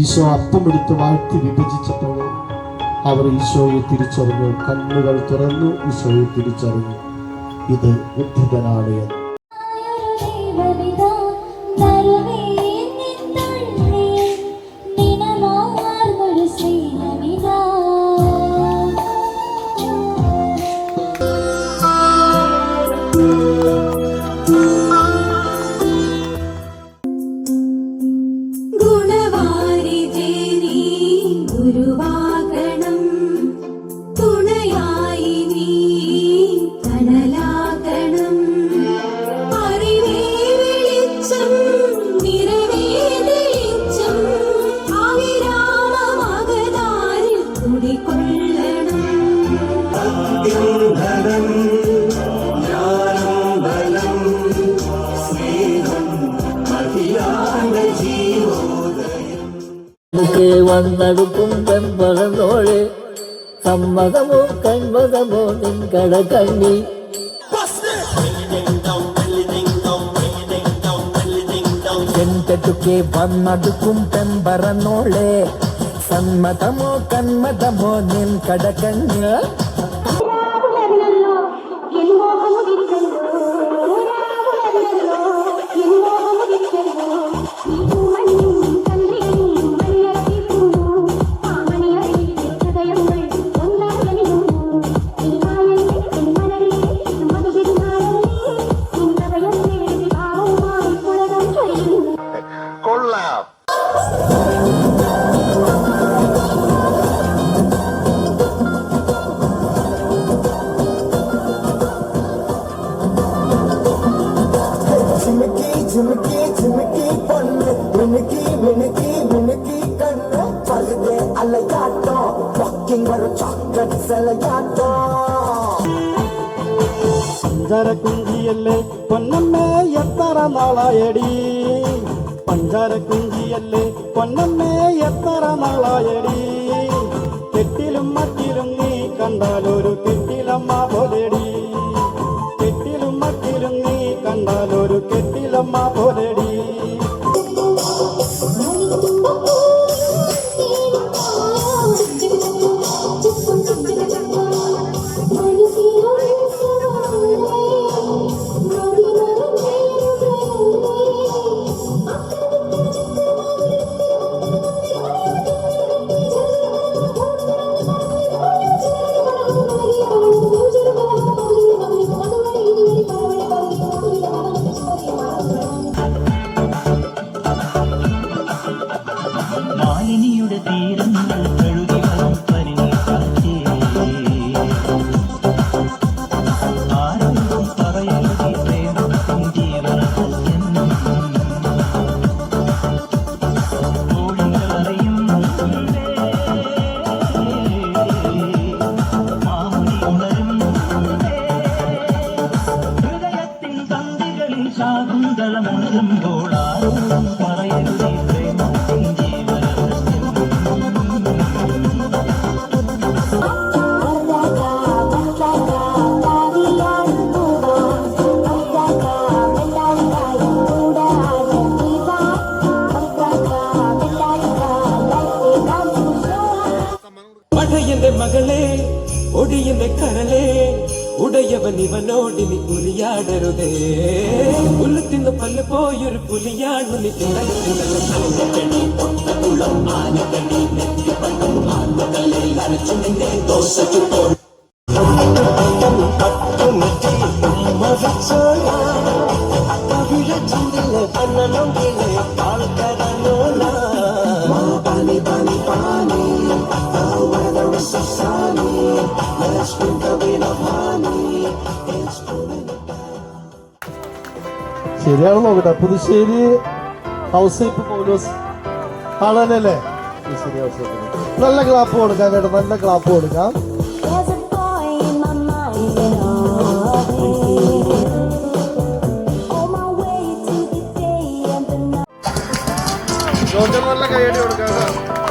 ഈശോ അപ്പമെടുത്ത് വാഴ്ത്തി വിഭജിച്ചപ്പോൾ അവർ ഈശോയെ തിരിച്ചറിഞ്ഞു. കണ്ണുകൾ തുറന്നു ഈശോയെ തിരിച്ചറിഞ്ഞു. ഇത് ബുദ്ധിതനാണ് എന്ന്. move. அங்கே வந்தடுக்கும் வெம்பகந்தோழே சம்மதமோ கண்மதமோ நின் கட கண்ணி. ಎಂತೆಟುಕೆ ಬನ್ನದುಕುಂ ಪೆಂಬರ ನೋಳೆ ಸನ್ಮತಮೋ ಕನ್ಮತಮೋ ನಿನ್ ಕಡಕಣ್ಣ പൊണ്ണ് മിനുക്കി മിനുക്കി മിനുക്കി കണ്ണ് പഴുതെ അലയാട്ടോ വാക്കിംഗ് ഒരു ചോക്ലേറ്റ് സെലയാട്ടോ പഞ്ചാര കുഞ്ചിയല്ലേ പൊന്നമ്മേ എത്ര നാളായടി പഞ്ചാര കുഞ്ചിയല്ലേ പൊന്നമ്മേ എത്ര നാളായടി കെട്ടിലും മറ്റിലും നീ കണ്ടാൽ ഒരു കെട്ടിലമ്മ പോലെടി കെട്ടിലും മറ്റിലും നീ കണ്ടാൽ ഒരു കെട്ടിലമ്മ え? பகையந்த மகளே ஒடியந்த கரலே உடையவன் இவனோடி நீ புலியாடருதே புல்லு தின்னு பல்லு போயொரு புலியாடு நீ தினம் தோசை ശരിയാണ് നോക്കട്ടെ പുതുശ്ശേരി ഹൗസൈപ്പ് പൗലോസ് ആളാണല്ലേ നല്ല ക്ലാപ്പ് കൊടുക്കാം കേട്ടോ നല്ല ക്ലാപ്പ് കൊടുക്കാം. നല്ല കൈയടി കൊടുക്കാം